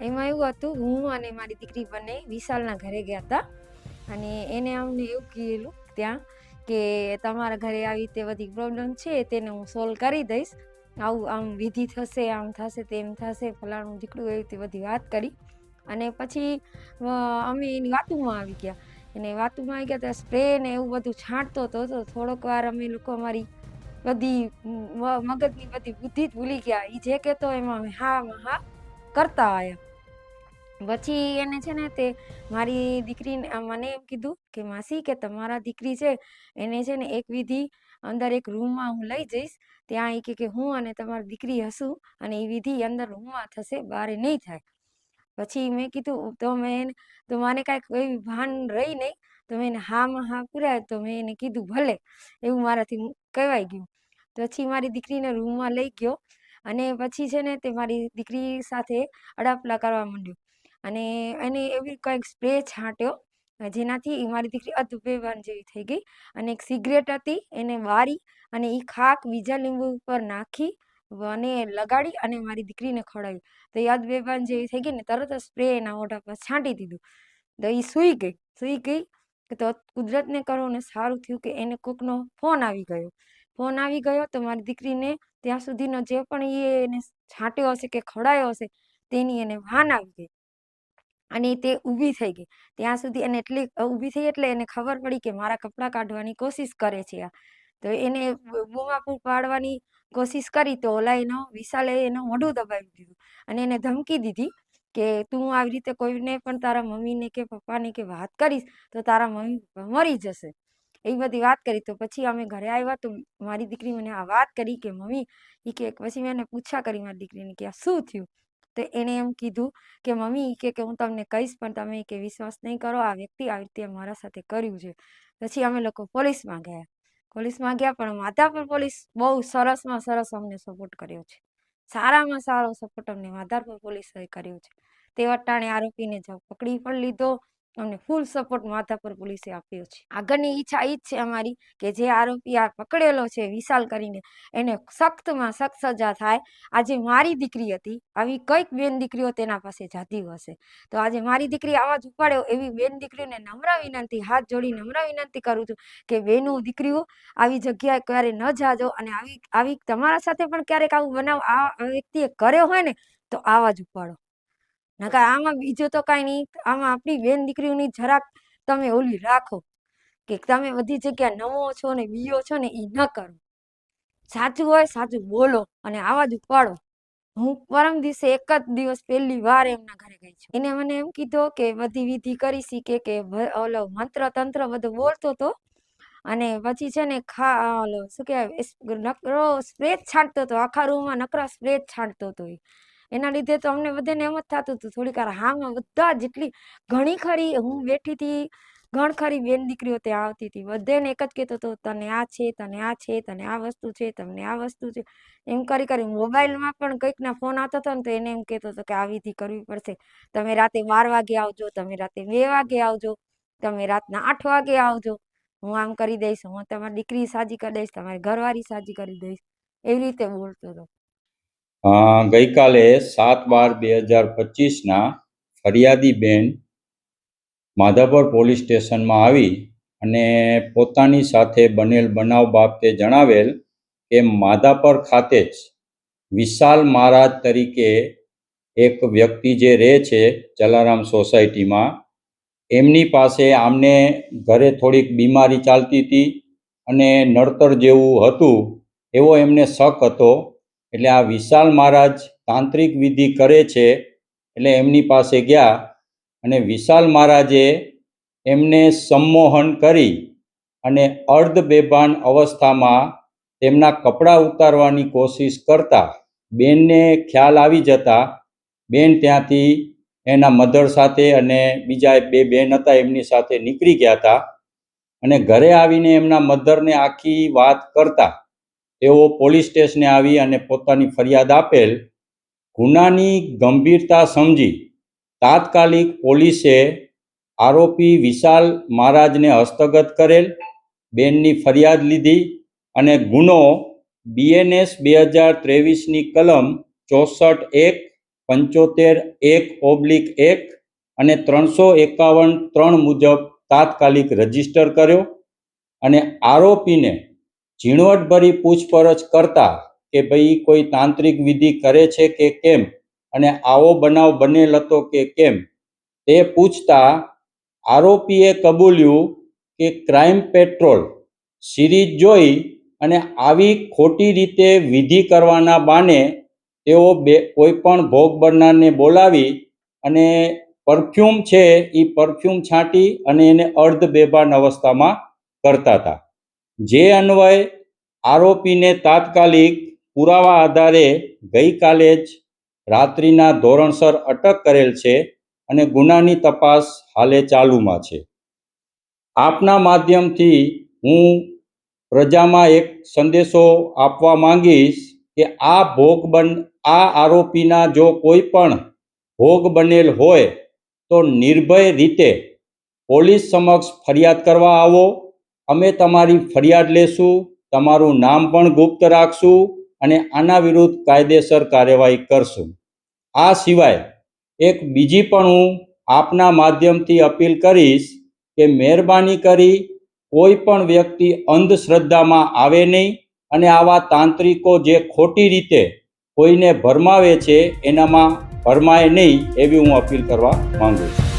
એમાં એવું હતું, હું અને મારી દીકરી બંને વિશાલના ઘરે ગયા હતા. અને એને અમને એવું કહેલું ત્યાં કે તમારા ઘરે આવી રીતે બધી પ્રોબ્લેમ છે, તેને હું સોલ્વ કરી દઈશ. આવું આમ વિધિ થશે, આમ થશે, તેમ થશે, ફલાણું દીકડું એવી રીતે બધી વાત કરી. અને પછી અમે એની વાતુમાં આવી ગયા. અને વાતુમાં આવી ગયા તો સ્પ્રે ને એવું બધું છાંટતો હતો તો થોડોક વાર અમે લોકો અમારી બધી મગજની બધી બુદ્ધિ જ ભૂલી ગયા. એ જે કહેતો એમાં અમે હા હા કરતા આવ્યા પછી એને છે ને તે મારી દીકરીને મને એમ કીધું કે, માસી, કે તમારા દીકરી છે, એને છે ને એક વિધિ અંદર એક રૂમમાં હું લઈ જઈશ. ત્યાં એ કે હું અને તમારી દીકરી હશું અને એ વિધિ અંદર રૂમમાં થશે બહાર નહીં થાય. પછી મેં કીધું, તો મેં તો મને કાંઈક એવી ભાન રહી નહીં. તો મેં એને હામાં હા પુરાય, તો મેં એને કીધું, ભલે. એવું મારાથી કહેવાય ગયું. પછી મારી દીકરીને રૂમમાં લઈ ગયો. અને પછી છે ને તે મારી દીકરી સાથે અડાપલા કરવા માંડ્યો. અને એને એવી કંઈક સ્પ્રે છાંટ્યો, જેનાથી મારી દીકરી અધબેભાન જેવી થઈ ગઈ. અને એક સિગરેટ હતી, એને વારી અને એ ખાક બીજા લીંબુ ઉપર નાખી અને લગાડી અને મારી દીકરીને ખવડાવી. તો એ અધબેભાન જેવી થઈ ગઈ ને તરત જ સ્પ્રે એના મોઢા પર છાંટી દીધું. તો એ સૂઈ ગઈ સૂઈ ગઈ. તો કુદરતને કરો ને સારું થયું કે એને કોકનો ફોન આવી ગયો. ફોન આવી ગયો તો મારી દીકરીને ત્યાં સુધીનો જે પણ એ એને છાંટ્યો હશે કે ખવડાયો હશે, તેની એને ભાન આવી ગઈ. અને તે ઊભી થઈ ગઈ. ત્યાં સુધી એને એટલી ઊભી થઈ એટલે એને ખબર પડી કે મારા કપડાં કાઢવાની કોશિશ કરે છે આ. તો એને બ- બૂમાબૂમ પાડવાની કોશિશ કરી તો ઓલા એનો વિશાલે એનું મોઢું દબાવી દીધું. અને એને ધમકી દીધી કે તું આવી રીતે કોઈને પણ તારા મમ્મીને કે પપ્પાને કે વાત કરીશ તો તારા મમ્મી પપ્પા મરી જશે. એવી બધી વાત કરી તો પછી અમે ઘરે આવ્યા તો મારી દીકરી મને આ વાત કરી કે, મમ્મી એ કે પછી મેં એને પૂછા કરી મારી દીકરીને કે, આ શું થયું? તો એણે એમ કીધું કે, મમ્મી કે કે હું તમને કહીશ, પણ તમે કે વિશ્વાસ નહીં કરો, આ વ્યક્તિ આવી રીતે મારા સાથે કર્યું છે. પછી અમે લોકો પોલીસમાં ગયા. પોલીસમાં ગયા પણ માધાપર પોલીસ બહુ સરસમાં સરસ અમને સપોર્ટ કર્યો છે. સારામાં સારો સપોર્ટ અમને માધાપર પોલીસે કર્યો છે. તે વટાણે આરોપીને પકડી પણ લીધો. અમને ફૂલ સપોર્ટ માધાપર પોલીસે આપ્યો છે. આગળની ઈચ્છા ઈ જ છે અમારી કે જે આરોપી આ પકડેલો છે, વિશાલ કરીને, એને સખ્તમાં સખ્ત સજા થાય. આજે મારી દીકરી હતી, આવી કંઈક બેન દીકરીઓ તેના પાસે જાતી હશે. તો આજે મારી દીકરી આવાજ ઉપાડ્યો, એવી બેન દીકરીઓને નમ્ર વિનંતી, હાથ જોડી નમ્ર વિનંતી કરું છું કે બેનો દીકરીઓ આવી જગ્યાએ ક્યારે ન જાજો અને આવી આવી તમારા સાથે પણ ક્યારેક આવું બનાવ, આ વ્યક્તિએ કર્યો હોય ને, તો આવાજ ઉપાડો. નકર આમાં બીજું તો કાંઈ નહીં. આમાં આપણી બેન દીકરીઓની જરાક તમે ઓલી રાખો કે તમે બધી જગ્યા નવો છો ને બીયો છો ને એ ન કરો. સાચું હોય સાચું બોલો અને આવાજ ઉપાડો. હું પરમ દિવસે એક જ દિવસ પહેલી વાર એમના ઘરે ગઈ છું. એને મને એમ કીધો કે બધી વિધિ કરી શીખે કે ઓલો મંત્ર તંત્ર બધું બોલતો હતો અને પછી છે ને ખા ઓલો શું કહેવાય નકરો સ્પ્રે છાંટતો હતો આખા રૂમમાં નકરા સ્પ્રે છાંટતો હતો એ. એના લીધે તો અમને બધાને એમ જ થતું હતું, થોડીક વાર હામાં બધા જેટલી ઘણી ખરી, હું બેઠી હતી, ઘણ ખરી બેન દીકરીઓ ત્યાં આવતી હતી, બધાને એક જ કહેતો હતો, તને આ છે, તને આ છે, તને આ વસ્તુ છે તમને આ વસ્તુ છે. એમ કરી કરી મોબાઈલમાં પણ કંઈકના ફોન આવતો હતો ને તો એને એમ કહેતો હતો કે આવી વિધિ કરવી પડશે. તમે રાતે બાર વાગે આવજો, તમે રાતે બે વાગે આવજો, તમે રાતના આઠ વાગે આવજો. હું આમ કરી દઈશ, હું તમારી દીકરી સાજી કરી દઈશ, તમારી ઘરવાળી સાજી કરી દઈશ. એવી રીતે બોલતો હતો. ગઈકાલે સાત બાર બે હજાર પચીસના ફરિયાદી બેન માધાપર પોલીસ સ્ટેશનમાં આવી અને પોતાની સાથે બનેલ બનાવ બાબતે જણાવેલ કે માધાપર ખાતે જ વિશાલ મહારાજ તરીકે એક વ્યક્તિ જે રહે છે જલારામ સોસાયટીમાં, એમની પાસે આમને ઘરે થોડીક બીમારી ચાલતી હતી અને નડતર જેવું હતું, એવો એમને શક હતો એટલે આ વિશાલ મહારાજ તાંત્રિક વિધિ કરે છે, એટલે એમની પાસે ગયા અને વિશાલ મહારાજે એમને સંમોહન કરી અને અર્ધ બેભાન અવસ્થામાં તેમના કપડાં ઉતારવાની કોશિશ કરતા બેનને ખ્યાલ આવી જતા બેન ત્યાંથી એના મધર સાથે અને બીજા બે બેન હતા એમની સાથે નીકળી ગયા હતા અને ઘરે આવીને એમના મધરને આખી વાત કરતા તેઓ પોલીસ સ્ટેશને આવી અને પોતાની ફરિયાદ આપેલ ગુનાની ગંભીરતા સમજી તાત્કાલિક પોલીસે આરોપી વિશાલ મહારાજને હસ્તગત કરેલ, બેનની ફરિયાદ લીધી અને ગુનો બીએનએસ બે હજાર ત્રેવીસની કલમ ચોસઠ એક પંચોતેર એક ઓબ્લિક એક અને ત્રણસો એકાવન ત્રણ મુજબ તાત્કાલિક રજિસ્ટર કર્યો અને આરોપીને ઝીણવટભરી પૂછપરછ કરતા કે ભાઈ કોઈ તાંત્રિક વિધિ કરે છે કે કેમ અને આવો બનાવ બનેલ હતો કે કેમ? તે પૂછતા આરોપીએ કબૂલ્યું કે ક્રાઇમ પેટ્રોલ સિરીઝ જોઈ અને આવી ખોટી રીતે વિધિ કરવાના બાને તેઓ બે, કોઈ પણ ભોગ બનનારને બોલાવી અને પરફ્યુમ છે એ પરફ્યુમ છાંટી અને એને અર્ધ બેભાન અવસ્થામાં કરતા હતા. જે અન્વયે આરોપીને તાત્કાલિક પુરાવા આધારે ગઈકાલે જ રાત્રિના ધોરણસર અટક કરેલ છે અને ગુનાની તપાસ હાલે ચાલુમાં છે. આપના માધ્યમથી હું પ્રજામાં એક સંદેશો આપવા માંગીશ કે આ ભોગ બન, આ આરોપીના જો કોઈ પણ ભોગ બનેલ હોય તો નિર્ભય રીતે પોલીસ સમક્ષ ફરિયાદ કરવા આવો અમે તમારી ફરિયાદ લેશું, તમારું નામ પણ ગુપ્ત રાખશું અને આના વિરુદ્ધ કાયદેસર કાર્યવાહી કરશું. આ સિવાય એક બીજી પણ હું આપના માધ્યમથી અપીલ કરીશ કે મહેરબાની કરી કોઈ પણ વ્યક્તિ અંધશ્રદ્ધામાં આવે નહીં અને આવા તાંત્રિકો જે ખોટી રીતે કોઈને ભરમાવે છે, એનામાં ભરમાય નહીં એવી હું અપીલ કરવા માંગુ છું.